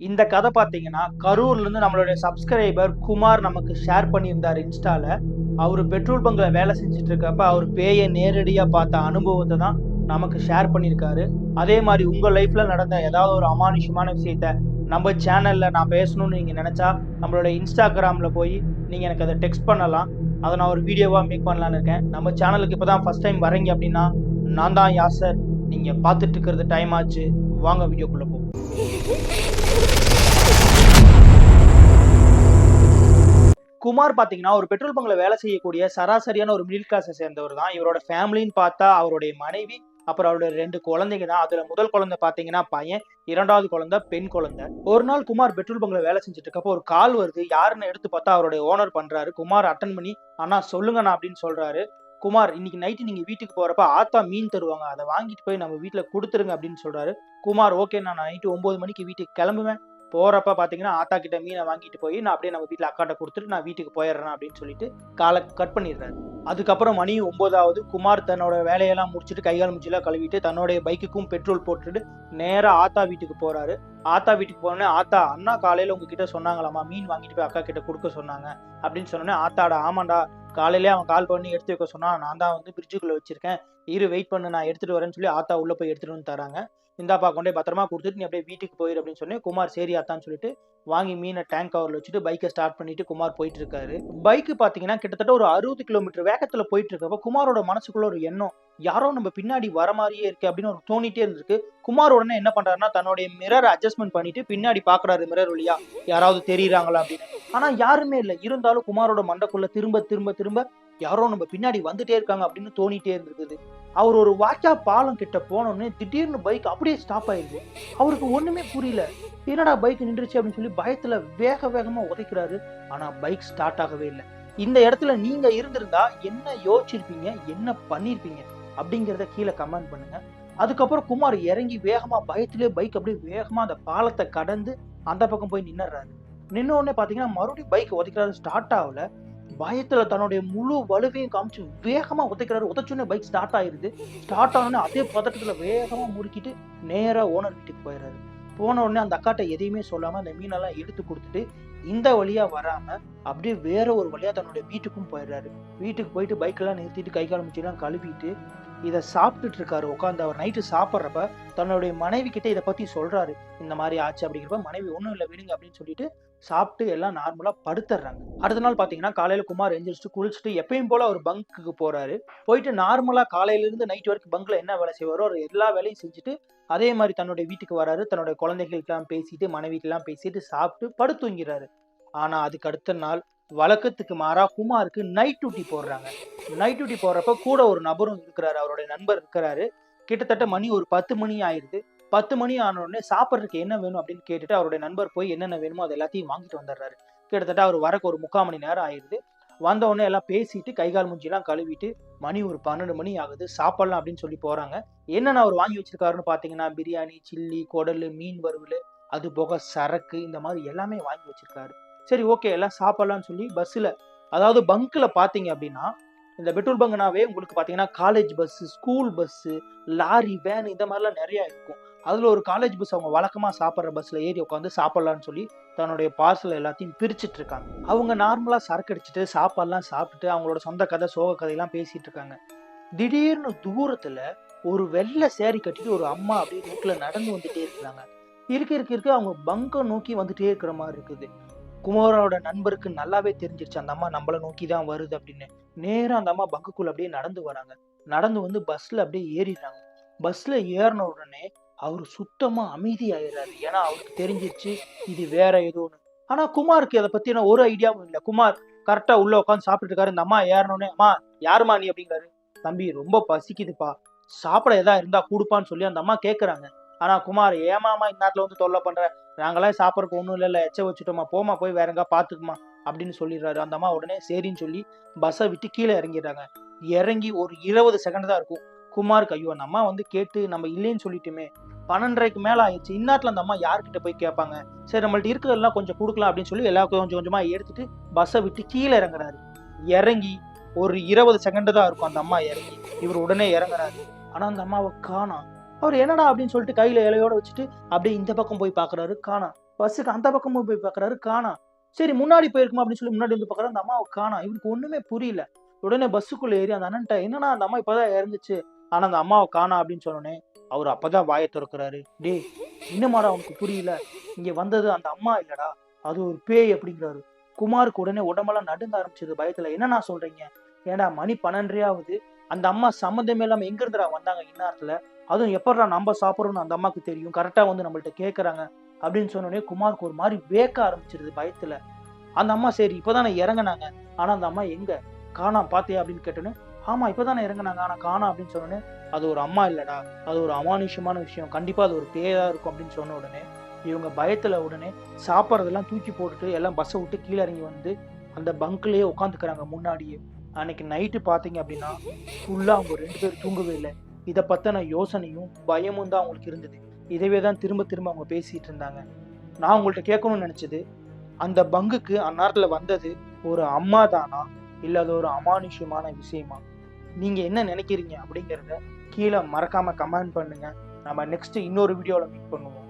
இந்த கதை பார்த்தீங்கன்னா கரூர்லேருந்து நம்மளுடைய சப்ஸ்கிரைபர் குமார் நமக்கு ஷேர் பண்ணியிருந்தார் இன்ஸ்டாவில் அவர் பெட்ரோல் பங்கில் வேலை செஞ்சுட்டு இருக்கப்ப அவர் பேயை நேரடியாக பார்த்த அனுபவத்தை தான் நமக்கு ஷேர் பண்ணியிருக்காரு. அதே மாதிரி உங்கள் லைஃப்பில் நடந்த ஏதாவது ஒரு அமானுஷமான விஷயத்த நம்ம சேனலில் நான் பேசணும்னு நீங்கள் நினச்சா நம்மளோட இன்ஸ்டாகிராமில் போய் நீங்கள் எனக்கு அதை டெக்ஸ்ட் பண்ணலாம். அதை நான் ஒரு வீடியோவாக மேக் பண்ணலான்னு இருக்கேன். நம்ம சேனலுக்கு இப்போ தான் ஃபர்ஸ்ட் டைம் வரீங்க அப்படின்னா நான் தான் யாசர் நீங்கள் பார்த்துட்டு இருக்கிறது டைம் ஆச்சு. வாங்க வீடியோக்குள்ளே போ குமார் பார்த்தீங்கன்னா ஒரு பெட்ரோல் பங்கில் வேலை செய்யக்கூடிய சராசரியான ஒரு மிடில் கிளாஸை சேர்ந்தவர் தான். இவரோட ஃபேமிலின்னு பார்த்தா அவருடைய மனைவி அப்புறம் அவருடைய ரெண்டு குழந்தைங்க தான். அதுல முதல் குழந்தை பாத்தீங்கன்னா பையன் இரண்டாவது குழந்தை பெண் குழந்தை. ஒரு நாள் குமார் பெட்ரோல் பங்க்ல வேலை செஞ்சுட்டு இருக்கப்போ ஒரு கால் வருது. யாருன்னு எடுத்து பார்த்தா அவருடைய ஓனர் பண்றாரு. குமார் அட்டன் பண்ணி அண்ணா சொல்லுங்கண்ணா அப்படின்னு சொல்றாரு. குமார் இன்னைக்கு நைட்டு நீங்க வீட்டுக்கு போறப்ப ஆத்தா மீன் தருவாங்க. அதை வாங்கிட்டு போய் நம்ம வீட்டுல கொடுத்துருங்க அப்படின்னு சொல்றாரு. குமார் ஓகே நான் நைட்டு ஒன்பது மணிக்கு வீட்டுக்கு கிளம்புவேன். போறப்ப பாத்தீங்கன்னா ஆத்தா கிட்ட மீனை வாங்கிட்டு போய் நான் அப்படியே நம்ம வீட்டுல அக்காட்ட கொடுத்துட்டு நான் வீட்டுக்கு போயிடுறேன் அப்படின்னு சொல்லிட்டு காலை கட் பண்ணிடுறாரு. அதுக்கப்புறம் மணி ஒன்பதாவது குமார் தன்னோட வேலையெல்லாம் முடிச்சுட்டு கைகால் முடிச்செல்லாம் கழுவிட்டு தன்னுடைய பைக்குக்கும் பெட்ரோல் போட்டுட்டு நேரா ஆத்தா வீட்டுக்கு போறாரு. ஆத்தா வீட்டுக்கு போனோடனே ஆத்தா அண்ணா காலையில உங்ககிட்ட சொன்னாங்களாமா மீன் வாங்கிட்டு போய் அக்கா கிட்ட கொடுக்க சொன்னாங்க. அப்படின்னு சொன்னோடனே ஆத்தாடா ஆமாண்டா காலையிலே அவன் கால் பண்ணி எடுத்து வைக்க சொன்னான். நான் தான் வந்து பிரிட்ஜுக்குள்ளே வச்சிருக்கேன். இரு வெயிட் பண்ணு நான் எடுத்துட்டு வரேன்னு சொல்லி ஆத்தா உள்ளே போய் எடுத்துட்டு வந்து தராங்க. இந்தாப்பா கொண்டே பத்திரமா கொடுத்துட்டு நீ அப்படியே வீட்டுக்கு போயிரு அப்படின்னு சொன்னேன். குமார் சரி ஆத்தான்னு சொல்லிட்டு வாங்கி மீனை டேங்க் கவரில் வச்சுட்டு பைக்கை ஸ்டார்ட் பண்ணிட்டு குமார் போயிட்டு இருக்காரு. பைக்கு பாத்தீங்கன்னா கிட்டத்தட்ட ஒரு அறுபது கிலோமீட்டர் வேகத்தில் போயிட்டு இருக்கப்ப குமாரோட மனசுக்குள்ள ஒரு எண்ணம். யாரோ நம்ம பின்னாடி வர மாதிரியே இருக்கு அப்படின்னு ஒரு தோணிட்டே இருந்திருக்கு. குமார் உடனே என்ன பண்றாருன்னா தன்னுடைய மிரர் அட்ஜஸ்ட்மெண்ட் பண்ணிட்டு பின்னாடி பாக்குறாரு மிரர் வழியா. யாராவது தெரியுறாங்களா அப்படின்னு. ஆனா யாருமே இல்லை. இருந்தாலும் குமாரோட மண்டக்குள்ள திரும்ப திரும்ப திரும்ப யாரோ நம்ம பின்னாடி வந்துட்டே இருக்காங்க அப்படின்னு தோணிட்டே இருந்திருக்குது அவர் ஒரு வாய்க்கா பாலம் கிட்ட போனோடனே திடீர்னு பைக் அப்படியே ஸ்டாப் ஆயிடுது. அவருக்கு ஒண்ணுமே புரியல. என்னடா பைக் நின்றுச்சு அப்படின்னு சொல்லி பயத்துல வேக வேகமா உதைக்கிறாரு. ஆனா பைக் ஸ்டார்ட் ஆகவே இல்லை. இந்த இடத்துல நீங்க இருந்திருந்தா என்ன யோசிச்சிருப்பீங்க? என்ன பண்ணிருப்பீங்க? அப்படிங்கிறத கீழே கமெண்ட் பண்ணுங்க. அதுக்கப்புறம் குமார் இறங்கி வேகமா பயத்திலே பைக் அப்படியே வேகமா அந்த பாலத்தை கடந்து அந்த பக்கம் போய் நின்னுறாரு நின்ன உடனே பாத்தீங்கன்னா மறுபடியும் பைக் உதைக்கிறாரு ஸ்டார்ட் ஆகல. பயத்துல தன்னுடைய முழு வலுவையும் காமிச்சு வேகமா உதைக்கிறாரு உதைச்சோடனே பைக் ஸ்டார்ட் ஆயிருது. ஸ்டார்ட் ஆனோடனே அதே பதட்டத்துல வேகமா முறுக்கிட்டு நேரா ஓனர் வீட்டுக்கு போயிடுறாரு. போன உடனே அந்த அக்காட்ட எதையுமே சொல்லாம அந்த மீனெல்லாம் எடுத்து கொடுத்துட்டு இந்த வழியா வராம அப்படியே வேற ஒரு வழியா தன்னுடைய வீட்டுக்கும் போயிடுறாரு. வீட்டுக்கு போயிட்டு பைக்கெல்லாம் நிறுத்திட்டு கை கால் முச்சிலாம் கழுவிட்டு இதை சாப்பிட்டுட்டு இருக்காரு உட்காந்து அவர் நைட்டு சாப்பிட்றப்ப தன்னுடைய மனைவி கிட்ட இதை பத்தி சொல்றாரு. இந்த மாதிரி ஆச்சு அப்படிங்கிறப்ப மனைவி ஒன்றும் இல்லை விடுங்க அப்படின்னு சொல்லிட்டு சாப்பிட்டு எல்லாம் நார்மலா படுத்துடுறாங்க. அடுத்த நாள் பாத்தீங்கன்னா காலையில குமார் எந்திரிச்சிட்டு குளிச்சுட்டு எப்பயும் போல அவர் பங்குக்கு போறாரு. போயிட்டு நார்மலா காலையில இருந்து நைட் வரைக்கும் பங்கில் என்ன வேலை செய்வாரோ அவர் எல்லா வேலையும் செஞ்சுட்டு அதே மாதிரி தன்னுடைய வீட்டுக்கு வராரு. தன்னுடைய குழந்தைகளுக்கெல்லாம் பேசிட்டு மனைவிக்கெல்லாம் பேசிட்டு சாப்பிட்டு படுத்து தூங்கிறாரு. ஆனா அதுக்கு அடுத்த நாள் வழக்கத்துக்கு மாறா குமாருக்கு நைட் டியூட்டி போடுறாங்க. நைட் டியூட்டி போடுறப்ப கூட ஒரு நபரும் இருக்கிறாரு அவருடைய நண்பர் இருக்கிறாரு. கிட்டத்தட்ட மணி ஒரு பத்து மணி ஆயிருது. பத்து மணி ஆன உடனே சாப்பிட்றதுக்கு என்ன வேணும் அப்படின்னு கேட்டுட்டு அவருடைய நண்பர் போய் என்னென்ன வேணுமோ அது எல்லாத்தையும் வாங்கிட்டு வந்துடுறாரு. கிட்டத்தட்ட அவர் வரக்கு ஒரு முக்கால் மணி நேரம் ஆயிருது. வந்த உடனே எல்லாம் பேசிட்டு கை கால் மூஞ்சிலாம் கழுவிட்டு மணி ஒரு பன்னெண்டு மணி ஆகுது. சாப்பிடலாம் அப்படின்னு சொல்லி போறாங்க. என்னென்ன அவர் வாங்கி வச்சிருக்காருன்னு பாத்தீங்கன்னா பிரியாணி சில்லி குடல் மீன் வறுவல் அது போக சரக்கு இந்த மாதிரி எல்லாமே வாங்கி வச்சிருக்காரு. சரி ஓகே எல்லாம் சாப்பிட்லான்னு சொல்லி பஸ்ஸில் அதாவது பங்க்கில் பார்த்தீங்க அப்படின்னா இந்த பெட்ரோல் பங்க்னாவே உங்களுக்கு பார்த்தீங்கன்னா college bus school bus lorry van இந்த மாதிரிலாம் நிறையா இருக்கும். அதில் ஒரு காலேஜ் பஸ் அவங்க வழக்கமாக சாப்பிட்ற பஸ்ஸில் ஏறி உட்காந்து சாப்பிட்லான்னு சொல்லி தன்னுடைய பார்சல் எல்லாத்தையும் பிரிச்சுட்டு இருக்காங்க. அவங்க நார்மலாக சரக்கு அடிச்சுட்டு சாப்பாடுலாம் சாப்பிட்டுட்டு அவங்களோட சொந்த கதை சோக கதையெல்லாம் பேசிகிட்டு இருக்காங்க. திடீர்னு தூரத்தில் ஒரு வெள்ளை சேரி கட்டிட்டு ஒரு அம்மா அப்படியே ரோட்டில் நடந்து வந்துட்டே இருக்கிறாங்க. இருக்க இருக்க இருக்க அவங்க பங்கை நோக்கி வந்துட்டே இருக்கிற மாதிரி இருக்குது. குமாரோட நண்பருக்கு நல்லாவே தெரிஞ்சிருச்சு. அந்த அம்மா நம்மளை நோக்கி தான் வருது அப்படின்னு. நேராக அந்த அம்மா பங்குக்குள்ள அப்படியே நடந்து வராங்க. நடந்து வந்து பஸ்ல அப்படியே ஏறிடுறாங்க. பஸ்ல ஏறின உடனே அவர் சுத்தமா அமைதி ஆயிடுறாரு ஏன்னா அவருக்கு தெரிஞ்சிருச்சு இது வேற ஏதோ ஒன்று ஆனா குமாருக்கு அதை பத்தின ஒரு ஐடியாவும் இல்லை. குமார் கரெக்டா உள்ள உட்காந்து சாப்பிட்டு இருக்காரு. இந்த அம்மா ஏறினோடனே அம்மா யாருமா நீ? அப்படிங்கிறாரு. தம்பி ரொம்ப பசிக்குதுப்பா. சாப்பிட எதா இருந்தா கொடுப்பான்னு சொல்லி அந்த அம்மா கேக்குறாங்க. ஆனா குமார் ஏமாமா இந்நாட்டில் வந்து தொல்லை பண்ற? நாங்களாம் சாப்பிட்றதுக்கு ஒன்றும் இல்லை எச்ச வச்சுட்டோமா போமா போய் வேற எங்கா பார்த்துக்குமா அப்படின்னு சொல்லிடுறாரு. அந்த அம்மா உடனே சரின்னு சொல்லி பஸ்ஸை விட்டு கீழே இறங்கிடுறாங்க. இறங்கி ஒரு இருபது செகண்ட் தான் இருக்கும். குமாருக்கு ஐயோ அந்த அம்மா வந்து கேட்டு நம்ம இல்லைன்னு சொல்லிட்டுமே பன்னெண்டரைக்கு மேலே ஆயிடுச்சு. இந்நாட்டில் அந்த அம்மா யார்கிட்ட போய் கேட்பாங்க? சரி நம்மள்ட்ட இருக்கிறதெல்லாம் கொஞ்சம் கொடுக்கலாம் அப்படின்னு சொல்லி எல்லா கொஞ்சம் கொஞ்சமாக எடுத்துட்டு பஸ்ஸை விட்டு கீழே இறங்குறாரு. இறங்கி ஒரு இருபது செகண்டு தான் இருக்கும் அந்த அம்மா இறங்கி. இவர் உடனே இறங்குறாரு. ஆனால் அந்த அம்மாவை காணோம். அவர் என்னடா அப்படின்னு சொல்லிட்டு கையில இலையோட வச்சுட்டு அப்படியே இந்த பக்கம் போய் பாக்குறாரு காணா. பஸ்ஸுக்கு அந்த பக்கமும் போய் பார்க்குறாரு காணா. சரி முன்னாடி போயிருக்குமா அப்படின்னு சொல்லி முன்னாடி வந்து பார்க்குறாரு அந்த அம்மாவை காணா. இவருக்கு ஒன்றுமே புரியல. உடனே பஸ்ஸுக்குள்ளே ஏறி அந்த அண்ணன்ட்ட என்னன்னா அந்த அம்மா இப்பதான் இறந்துச்சு? ஆனால் அந்த அம்மாவை காணா அப்படின்னு சொன்னோடனே அவர் அப்பதான் வாயை திறக்கிறாரு. டேய் இன்னமாடா உனக்கு புரியல? இங்க வந்தது அந்த அம்மா இல்லடா. அது ஒரு பேய் அப்படிங்கிறாரு. குமாருக்கு உடனே உடம்பெல்லாம் நடுங்க ஆரம்பிச்சது பயத்துல. என்னண்ணா சொல்றீங்க? ஏன்னா மணி பன்னெண்டரையாவது? அந்த அம்மா சம்மந்தமே இல்லாம எங்க இருந்துடா வந்தாங்க? இந்நேரத்துல அதுவும் எப்படா நம்ம சாப்பிட்றோம்னு அந்த அம்மாவுக்கு தெரியும்? கரெக்டாக வந்து நம்மள்ட்ட கேட்குறாங்க அப்படின்னு சொன்னோடனே குமாருக்கு ஒரு மாதிரி வேக்க ஆரம்பிச்சிருது பயத்தில். அந்த அம்மா சரி இப்பதானே இறங்குனாங்க. ஆனால் அந்த அம்மா எங்கே? காணாம் பார்த்தியா அப்படின்னு கேட்டோன்னே ஆமாம் இப்போ தானே இறங்குனாங்க. ஆனால் காணாம் அப்படின்னு சொன்னோடனே அது ஒரு அம்மா இல்லைடா. அது ஒரு அமானுஷ்யமான விஷயம். கண்டிப்பாக அது ஒரு பேயாக இருக்கும் அப்படின்னு சொன்ன உடனே இவங்க பயத்தில் உடனே சாப்பிட்றதெல்லாம் தூக்கி போட்டுட்டு எல்லாம் பஸ்ஸை விட்டு கீழே இறங்கி வந்து அந்த பங்க்லேயே உட்காந்துக்கிறாங்க முன்னாடியே. அன்னைக்கு நைட்டு பார்த்தீங்க அப்படின்னா ஃபுல்லாக அவங்க ரெண்டு பேரும் தூங்கவே இல்லை. இதை பற்றின யோசனையும் பயமும் தான் அவங்களுக்கு இருந்தது. இதவே தான் திரும்ப திரும்ப அவங்க பேசிகிட்டு இருந்தாங்க. நான் உங்கள்கிட்ட கேட்கணும்னு நினச்சது அந்த பங்குக்கு அந்நேரத்தில் வந்தது ஒரு அம்மா தானா? இல்லை அது ஒரு அமானுஷ்யமான விஷயமா? நீங்கள் என்ன நினைக்கிறீங்க அப்படிங்கிறத கீழே மறக்காமல் கமெண்ட் பண்ணுங்கள் நம்ம நெக்ஸ்ட்டு இன்னொரு வீடியோவில் மீட் பண்ணுவோம்.